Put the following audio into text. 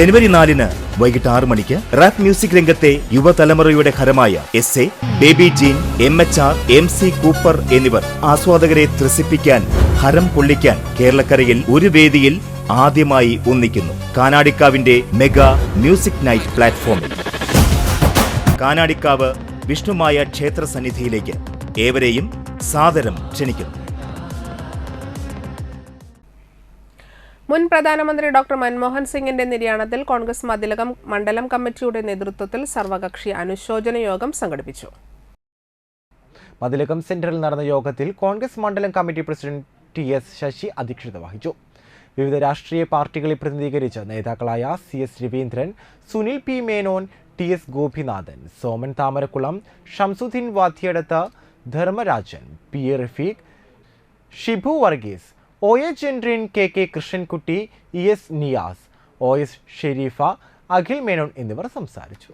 ജനുവരി നാലിന് വൈകിട്ട് ആറ് മണിക്ക് റാപ്പ് മ്യൂസിക് രംഗത്തെ യുവതലമുറയുടെ ഹരമായ S A Baby Jean M H R M C Cooper എന്നിവർ ആസ്വാദകരെ ത്രസിപ്പിക്കാൻ ഹരം പൊള്ളിക്കാൻ കേരളക്കരയിൽ ഒരു വേദിയിൽ ആദ്യമായി ഒന്നിക്കുന്നു. കാനാടിക്കാവിന്റെ മെഗാ മ്യൂസിക് നൈറ്റ് പ്ലാറ്റ്ഫോമിൽ. കാനാടിക്കാവ് വിഷ്ണുമായ ക്ഷേത്ര സന്നിധിയിലേക്ക് ഏവരെയും സാദരം ക്ഷണിക്കുന്നു. മുൻ പ്രധാനമന്ത്രി ഡോക്ടർ മൻമോഹൻ സിംഗിന്റെ നിര്യാണത്തിൽ കോൺഗ്രസ് മതിലകം മണ്ഡലം കമ്മിറ്റിയുടെ നേതൃത്വത്തിൽ സർവകക്ഷി അനുശോചന യോഗം സംഘടിപ്പിച്ചു. മതിലകം സെന്ററിൽ നടന്ന യോഗത്തിൽ കോൺഗ്രസ് മണ്ഡലം committee president T S Sasi അധ്യക്ഷത വഹിച്ചു. വിവിധ രാഷ്ട്രീയ പാർട്ടികളെ പ്രതിനിധീകരിച്ച് നേതാക്കളായ C S Raveendran Sunil P Menon T S Gopinathan Soman Thamarakkulam Shamsuddin Vadhyadath Dharmarajan P A Rafeeq Shibu Varghese O H Jendrin K K Krishnankutty E S Niyas O S Sherifa Akhil Menon എന്നിവർ സംസാരിച്ചു.